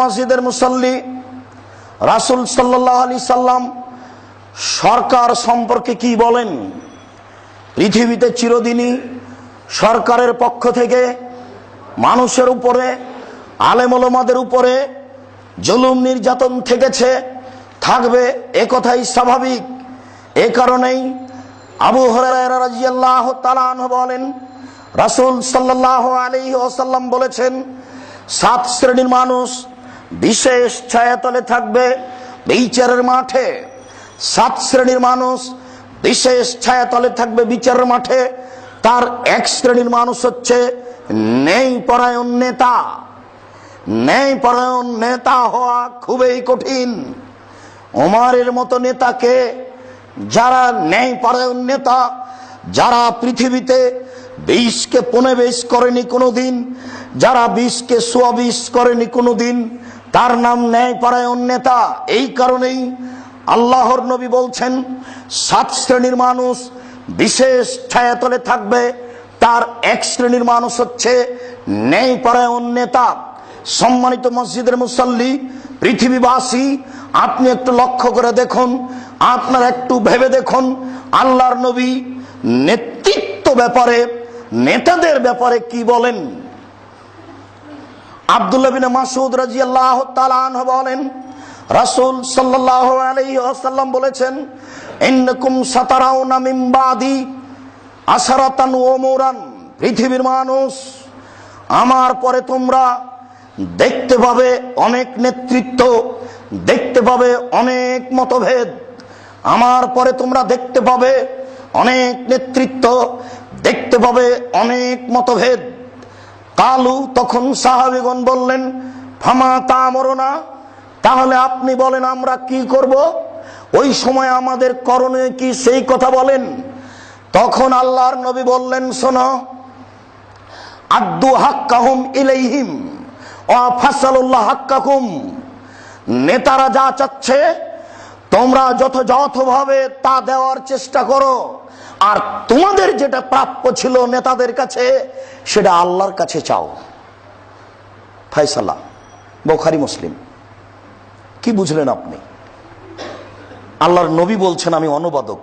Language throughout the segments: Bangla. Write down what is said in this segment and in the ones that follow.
মসজিদের মুসল্লি, রাসুল সাল্লাহ আলি সাল্লাম সরকার সম্পর্কে কি বলেন? পৃথিবীতে চিরদিনই সরকারের পক্ষ থেকে, মানুষের উপরে, আলেমলমাদের উপরে জুলুম নির্যাতন থেকেছে, থাকবে এ কথাই স্বাভাবিক। এ কারণেই আবু হরাহ তালান বলেন, রাসুল সাল্লাহ আলি ওসাল্লাম বলেছেন, সাত শ্রেণির মানুষ বিশেষ ছায়াতলে থাকবে বিচারের মাঠে। সাত শ্রেণির মানুষ বিশেষ ছায়াতলে থাকবে বিচারের মাঠে। তার এক শ্রেণির মানুষ হচ্ছে নেই পরায়ণ নেতা। নেই পরায়ণ নেতা হওয়া খুবই কঠিন। ওমারের মতো নেতাকে যারা ন্যায় পরায়ণ নেতা, যারা পৃথিবীতে বিষকে পনেবেশ করেনি কোনোদিন, যারা বিষকে সোয়াবিষ করেনি কোনোদিন তার নাম ন্যায় পরায়ণ নেতা। এই কারণেই আল্লাহর নবী বলছেন, সাত শ্রেণির মানুষ বিশেষ ছায়াতলে থাকবে। তার এক শ্রেণির মানুষ হচ্ছে ন্যায় পরায়ণ নেতা। সম্মানিত মসজিদের মুসল্লি, পৃথিবীবাসী, আপনি একটু লক্ষ্য করে দেখুন, আপনার একটু ভেবে দেখুন, আল্লাহর নবী নেতৃত্ব ব্যাপারে, নেতাদের ব্যাপারে কি বলেন? আব্দুল্লাহ বিন মাসুদ বলেন, রাসূল ওয়াসাল্লাম বলেছেন পৃথিবীর মানুষ, আমার পরে তোমরা দেখতে পাবে অনেক নেতৃত্ব, দেখতে পাবে অনেক মতভেদ। আমার পরে তোমরা দেখতে পাবে অনেক নেতৃত্ব, দেখতে পাবে অনেক মতভেদ। কালু, তখন সাহাবিগণ বললেন, ফামা তা না তাহলে আপনি বলেন, আমরা কি করব? ওই সময় আমাদের করণীয় কি সেই কথা বলেন। তখন আল্লাহর নবী বললেন, শোনো আব্দু হাক্কাহুম ইলেহিম ও ফাসালুল্লাহ হাক্কাকুম। নেতারা যা চাচ্ছে, তোমরা যথাযথভাবে তা দেওয়ার চেষ্টা করো। আর তোমাদের যেটা প্রাপ্য ছিল নেতাদের কাছে, সেটা আল্লাহর কাছে চাও। ফাইসালা বোখারি মুসলিম। কি বুঝলেন আপনি? আল্লাহর নবী বলছেন, আমি অনুবাদক।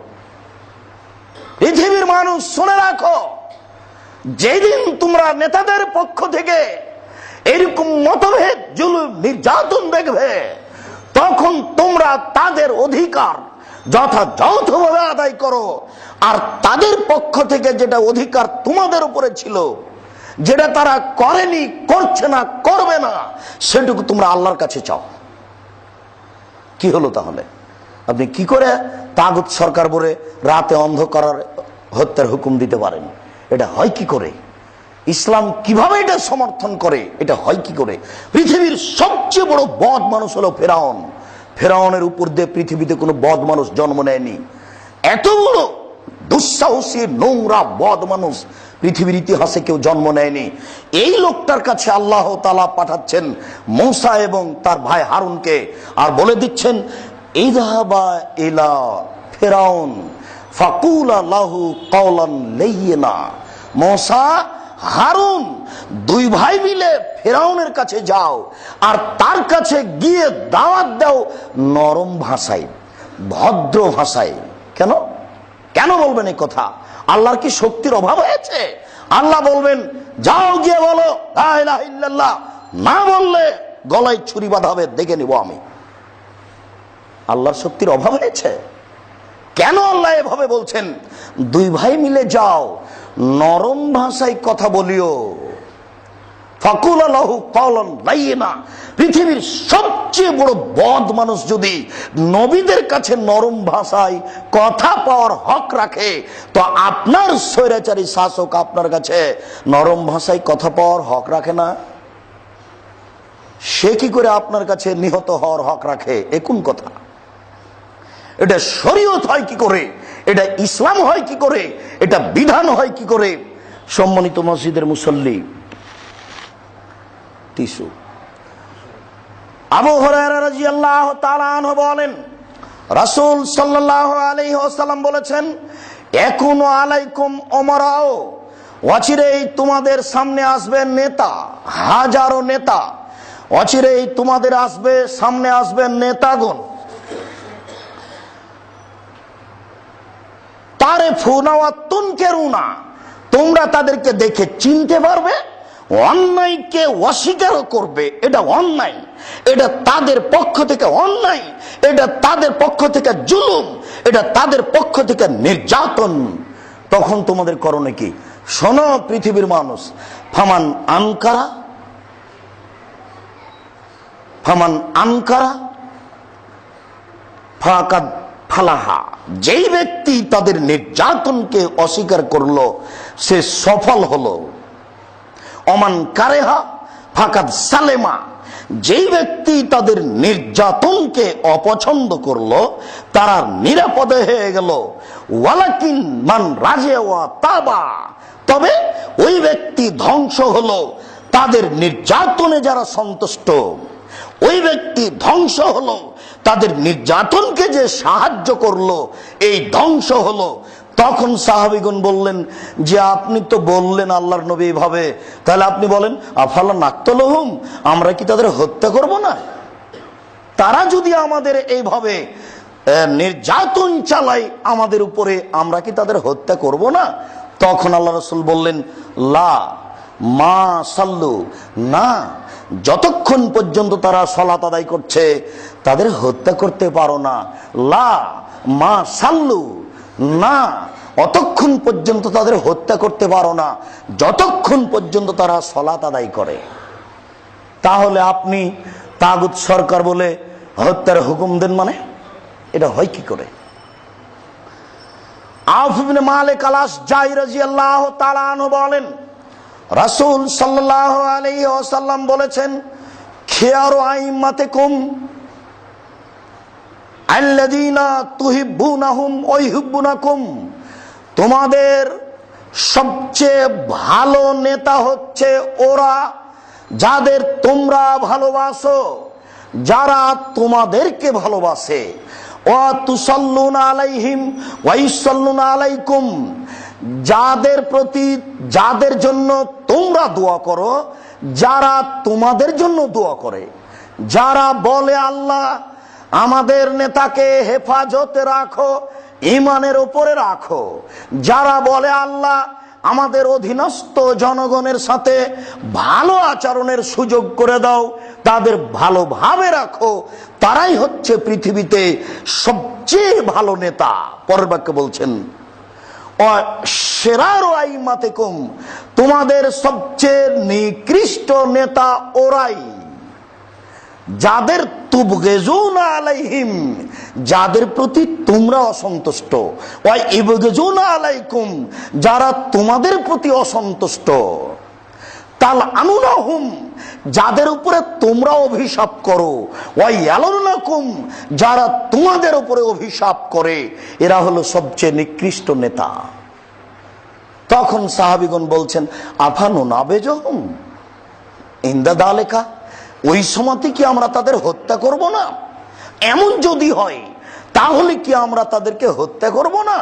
পৃথিবীর মানুষ, শুনে রাখো, যেদিন তোমরা নেতাদের পক্ষ থেকে এরকম মতভেদ, জুলুম, নির্যাতন দেখবে, তখন তোমরা তাদের অধিকার যথাযথভাবে আদায় করো। আর তাদের পক্ষ থেকে যেটা অধিকার তোমাদের উপরে ছিল, যেটা তারা করেনি, করছে না, করবে না, সেটুকু তোমরা আল্লাহর কাছে চাও। কি হলো তাহলে? আপনি কি করে তাগুত সরকার বলে রাতে অন্ধকার হত্যার হুকুম দিতে পারেন? এটা হয় কি করে? ইসলাম কীভাবে এটা সমর্থন করে? এটা হয় কি করে? পৃথিবীর সবচেয়ে বড় বদ মানুষ হলো ফেরাউন। ফেরাউনের উপর দিয়ে পৃথিবীতে কোনো বদ মানুষ জন্ম নেয়নি। এত বড় দুঃসাহসী, নোংরা, বদ মানুষ পৃথিবীর ইতিহাসে কেউ জন্ম নেয়নি। এই লোকটার কাছে আল্লাহ তালা পাঠাচ্ছেন মৌসা এবং তার ভাই হারুনকে আর বলে দিচ্ছেন ইদাবা ইলা ফেরাউন ফাকুল আল্লাহু কওলান লাইয়িনা। মৌসা হারুন, দুই ভাই মিলে ফেরাউনের কাছে যাও, আর তার কাছে গিয়ে দাওয়াত দাও নরম ভাষায়, ভদ্র ভাষায়। কেন? কেন বলবেন এই কথা? আল্লাহর কি শক্তির অভাব হয়েছে? আল্লাহ বলবেন, যাও গিয়ে বলো না বললে গলায় ছুরি বাঁধা হবে, দেখে নিব আমি। আল্লাহর শক্তির অভাব হয়েছে? কেন আল্লাহ এভাবে বলছেন? দুই ভাই মিলে যাও নরম ভাষায় কথা বলিও। পৃথিবীর সবচেয়ে বড় বদ মানুষ যদি নবীদের কাছে নরম ভাষায় কথা পাওয়ার হক রাখে, তো আপনার স্বৈরাচারী শাসক আপনার কাছে নরম ভাষায় কথা পাওয়ার হক রাখে না। সে কি করে আপনার কাছে নিহত হওয়ার হক রাখে? এ কোন কথা? এটা শরীয়ত হয় কি করে? এটা ইসলাম হয় কি করে? এটা বিধান হয় কি করে? সম্মানিত মসজিদের মুসল্লি হরাহ বলেন বলেছেন আলাইকুম ওয়াচিরেই তোমাদের সামনে আসবে নেতা, হাজারো নেতা, অচিরেই তোমাদের আসবে, সামনে আসবে নেতাগণ। তারে ফুনাওয়াতুন কেরুনা তোমরা তাদেরকে দেখে চিনতে পারবে, অন্যায়কে অস্বীকার করবে, এটা অন্যায়। এটা তাদের পক্ষ থেকে অন্যায়, এটা তাদের পক্ষ থেকে জুলুম, এটা তাদের পক্ষ থেকে নির্যাতন। তখন তোমাদের করণে কি? শোনো পৃথিবীর মানুষ, ফামান আনকারা ফামান আনকারা, ফাকাদ ফালাহা। যেই ব্যক্তি তাদের নির্যাতনকে অস্বীকার করল, সে সফল হল। অমান কারেহা ফাকাদ সালেমা, যেই ব্যক্তি তাদের নির্যাতনকে অপছন্দ করল, তারা নিরাপদে হয়ে গেল। ওয়ালাকিন মান রাজেওয়া তাবা, তবে ওই ব্যক্তি ধ্বংস হলো। তাদের নির্যাতনে যারা সন্তুষ্ট, ওই ব্যক্তি ধ্বংস হলো। তাদের নির্যাতনকে যে সাহায্য করল, এই ধ্বংস হলো। তখন সাহাবিগুন বললেন, যে আপনি তো বললেন আল্লাহর নবী ভাবে তাহলে আপনি বলেন আফাল্লা নাক্তলহুম, আমরা কি তাদের হত্যা করব না? তারা যদি আমাদের এইভাবে নির্যাতন চালায় আমাদের উপরে, আমরা কি তাদের হত্যা করব না? তখন আল্লাহ রসুল বললেন, লা মা সাল্লু, না। যতক্ষণ পর্যন্ত তারা সলাত আদায় করছে, তাদের হত্যা করতে পারো না। লা, মা সাল্লু, না, অতক্ষণ পর্যন্ত তাদের হত্যা করতে পারো না। যতক্ষণ পর্যন্ত তারা সলাত আদায় করে। তাহলে আপনি তাগুত সরকার বলে হত্যার হুকুম দেন মানে? এটা হয় কি করে? আফিবিন মালিক আলাস জাই রাজিয়াল্লাহ তাআলা বলেন রাসূল সাল্লাহ আলাইহি ওয়াসাল্লাম বলেছেন, খিয়ারু আইম্মাতে কুম তোমাদের সবচেয়ে ভালো নেতা হচ্ছে ওরা যাদের তোমরা ভালোবাসো, যারা তোমাদেরকে ভালোবাসে। ও তুসল্লুন আলাইহিম ওয়াইসল্লুন আলাইকুম। যাদের প্রতি, যাদের জন্য তোমরা দোয়া করো, যারা তোমাদের জন্য দোয়া করে, যারা বলে, আল্লাহ, আমাদের নেতাকে হেফাজতে রাখো ইমানের উপরে রাখো। যারা বলে, আল্লাহ, আমাদের অধীনস্থ জনগণের সাথে ভালো আচরণের সুযোগ করে দাও, তাদের ভালোভাবে রাখো, তারাই হচ্ছে পৃথিবীতে সবচেয়ে ভালো নেতা, পরের বাক্যে বলছেন তোমাদের সবচেয়ে নিকৃষ্ট নেতা ওরাই। যাদের আলাইহিম, যাদের প্রতি তোমরা অসন্তুষ্ট। আলাইকুম, যারা তোমাদের প্রতি অসন্তুষ্ট। তাল আনুনাহুম যাদের উপরে তোমরা অভিশাপ করো। যারা তোমাদের উপরে অভিশাপ করে, এরা হলো সবচেয়ে নিকৃষ্ট নেতা। তখন সাহাবিগণ বলছেন, আফানু নাবেজহম? ইন্দা দালেকা ওই সময়তে কি আমরা তাদের হত্যা করব না। এমন যদি হয়, তাহলে কি আমরা তাদেরকে হত্যা করব না?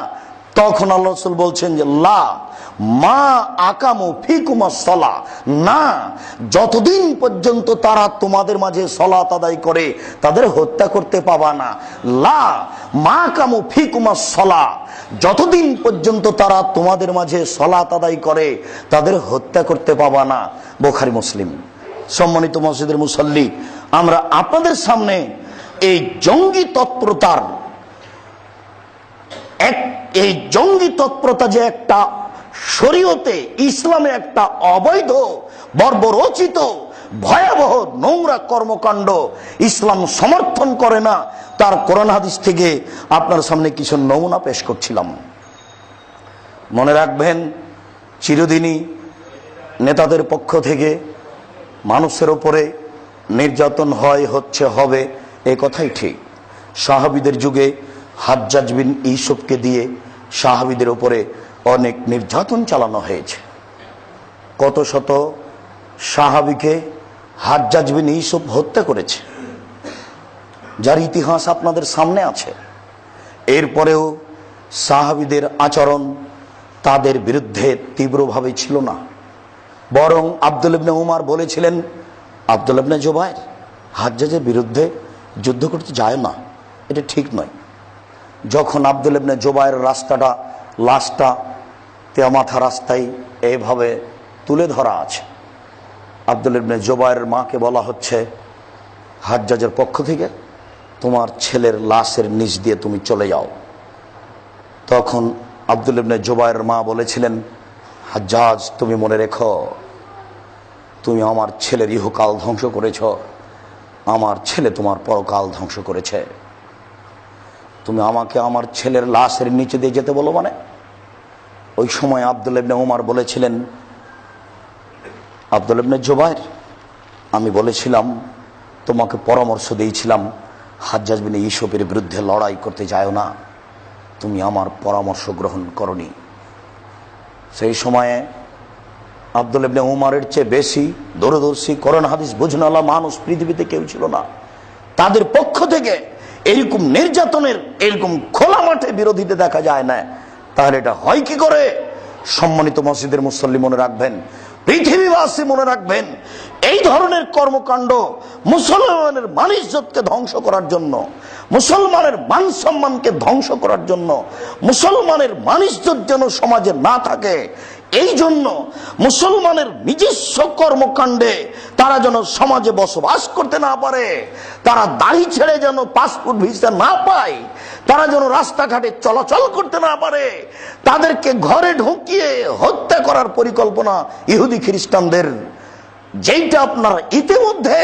তখন আল্লাহ রসুল বলছেন যে, লা মা আকামু ফিকুমা সলা। না, যতদিন পর্যন্ত তারা তোমাদের মাঝে সলাত আদায় করে, তাদের হত্যা করতে পাবা না। লা মা কামু ফিকুমা সলা। যতদিন পর্যন্ত তারা তোমাদের মাঝে সলাত আদায় করে, তাদের হত্যা করতে পাবা না। বোখারি মুসলিম। সম্মানিত মসজিদের মুসল্লি, আমরা আপনাদের সামনে এই জঙ্গি তৎপরতার এক, এই জঙ্গি তৎপরতা যে একটা শরীয়তে ইসলামে একটা অবৈধ, বর্বরচিত, ভয়াবহ নোংরা কর্মকাণ্ড ইসলাম সমর্থন করে না, তার কোরআন হাদিস থেকে আপনার সামনে কিছু নমুনা পেশ করছিলাম। মনে রাখবেন, চিরদিনই নেতাদের পক্ষ থেকে মানুষের ওপরে নির্যাতন হয়, হচ্ছে, হবে, এ কথাই ঠিক। সাহাবিদের যুগে হাজ্জাজ বিন ইসবকে দিয়ে সাহাবিদের ওপরে অনেক নির্যাতন চালানো হয়েছে। কত শত সাহাবিকে হাজ্জাজ বিন ইসব হত্যা করেছে। যার ইতিহাস আপনাদের সামনে আছে। এরপরেও সাহাবিদের আচরণ তাদের বিরুদ্ধে তীব্রভাবে ছিল না। বরং আব্দুল ইবনে উমার বলেছিলেন, আব্দুল আবনে জোবায়ের হাজ্জাজের বিরুদ্ধে যুদ্ধ করতে যায় না। এটা ঠিক নয়। যখন আব্দুল ইবনে জোবায়ের রাস্তাটা, লাশটা তেমাথা রাস্তায় এইভাবে তুলে ধরা আছে, আব্দুল ইবনে জোবায়ের মাকে বলা হচ্ছে, হাজ্জাজের পক্ষ থেকে তোমার ছেলের লাশের নিচ দিয়ে তুমি চলে যাও। তখন আব্দুল ইবনে জোবায়ের মা বলেছিলেন, হাজ্জাজ, তুমি মনে রেখো, তুমি আমার ছেলের ইহকাল ধ্বংস করেছ, আমার ছেলে তোমার পরকাল ধ্বংস করেছে। তুমি আমাকে আমার ছেলের লাশের নিচে দিয়ে যেতে বলো মানে? ওই সময় আব্দুল ইবনে উমার বলেছিলেন, আব্দুল ইবনে আমি বলেছিলাম, তোমাকে পরামর্শ দিয়েছিলাম, হাজ্জাজ ইসবের বিরুদ্ধে লড়াই করতে যায় না, তুমি আমার পরামর্শ গ্রহণ করনি। সেই সময়ে আব্দুল ইবনে উমারের চেয়ে বেশি দূরদর্শী করোনা হাদিস বুঝনালা মানুষ পৃথিবীতে কেউ ছিল না। তাদের পক্ষ থেকে এরকম নির্যাতনের, এরকম খোলা মাঠে বিরোধীতে দেখা যায় না। তাহলে এটা হয় কি করে? সম্মানিত মসজিদের মুসল্লি মনে রাখবেন, পৃথিবীবাসী মনে রাখবেন, এই ধরনের কর্মকাণ্ড মুসলমানের মানিজ্যতকে ধ্বংস করার জন্য, মুসলমানের মান সম্মানকে ধ্বংস করার জন্য, মুসলমানের মানিজ্যত যেন সমাজে না থাকে এই জন্য মুসলমানের নিজস্ব কর্মকাণ্ডে তারা যেন সমাজে বসবাস করতে না পারে, তারা দাড়ি ছেড়ে যেন পাসপোর্ট ভিসা না পায়, তারা যেন রাস্তাঘাটে চলাচল করতে না পারে, তাদেরকে ঘরে ঢুকিয়ে হত্যা করার পরিকল্পনা ইহুদি খ্রিস্টানদের। যেইটা আপনারা ইতিমধ্যে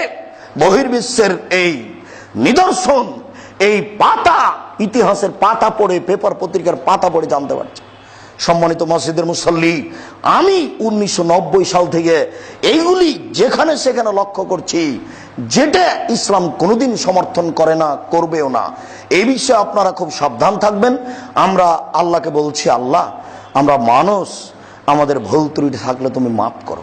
বহির্বিশ্বের এই নিদর্শন, এই পাতা, ইতিহাসের পাতা পড়ে, পেপার পত্রিকার পাতা পড়ে জানতে পারছি সম্মানিত মসজিদের মুসল্লি, আমি উনিশশো নব্বই সাল থেকে এইগুলি যেখানে সেখানে লক্ষ্য করছি, যেটা ইসলাম কোনোদিন সমর্থন করে না, করবেও না। এই বিষয়ে আপনারা খুব সাবধান থাকবেন। আমরা আল্লাহকে বলছি, আল্লাহ, আমরা মানুষ, আমাদের ভুল ত্রুটি থাকলে তুমি মাফ করো।